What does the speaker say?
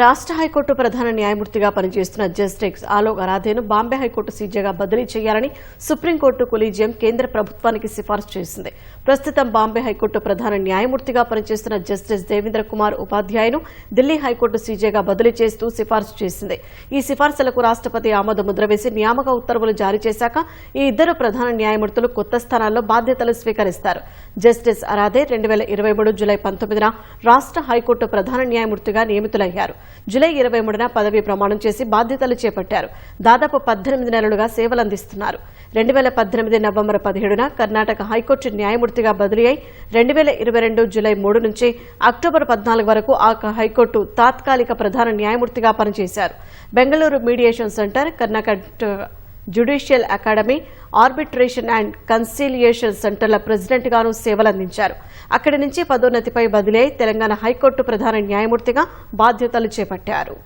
రాష్ట్ర హైకోర్టు ప్రధాన న్యాయమూర్తిగా పనిచేస్తున్న జస్టిస్ ఆలోక్ అరాధేను బాంబే హైకోర్టు సీజేగా బదిలీ చేయాలని సుప్రీంకోర్టు కొలీజియం కేంద్ర ప్రభుత్వానికి సిఫార్సు చేసింది. ప్రస్తుతం బాంబే హైకోర్టు ప్రధాన న్యాయమూర్తిగా పనిచేస్తున్న జస్టిస్ దేవేంద్ర కుమార్ ఉపాధ్యాయను ఢిల్లీ హైకోర్టు సీజేగా బదిలీ చేస్తూ సిఫార్సు చేసింది. ఈ సిఫార్సులకు రాష్ట్రపతి ఆమోద ముద్ర వేసి నియామక ఉత్తర్వులు జారీ చేశాక ఈ ఇద్దరు ప్రధాన న్యాయమూర్తులు కొత్త స్థానాల్లో బాధ్యతలు స్వీకరిస్తారు. జస్టిస్ అరాధే రెండు వేల ఇరవై మూడు జులై పంతొమ్మిదిన రాష్ట్ర హైకోర్టు ప్రధాన న్యాయమూర్తిగా నియమితులయ్యారు. జులై ఇరవై మూడున పదవీ ప్రమాణం చేసి బాధ్యతలు చేపట్టారు. దాదాపు పద్దెనిమిది నెలలుగా సేవలందిస్తున్నారు రెండు వేల పద్దెనిమిది నవంబర్ పదిహేడున కర్ణాటక హైకోర్టు న్యాయమూర్తిగా బదిలీ అయి రెండు వేల ఇరవై రెండు జులై మూడు నుంచి అక్టోబర్ పద్నాలుగు వరకు ఆ హైకోర్టు తాత్కాలిక ప్రధాన న్యాయమూర్తిగా పనిచేశారు. Bengaluru mediation centre Karnataka judicial academy arbitration and conciliation సెంటర్ల ప్రెసిడెంట్గాను సేవలందించారు. అక్కడి నుంచి పదోన్నతిపై బదిలీ తెలంగాణ హైకోర్టు ప్రధాన న్యాయమూర్తిగా బాధ్యతలు చేపట్టారు.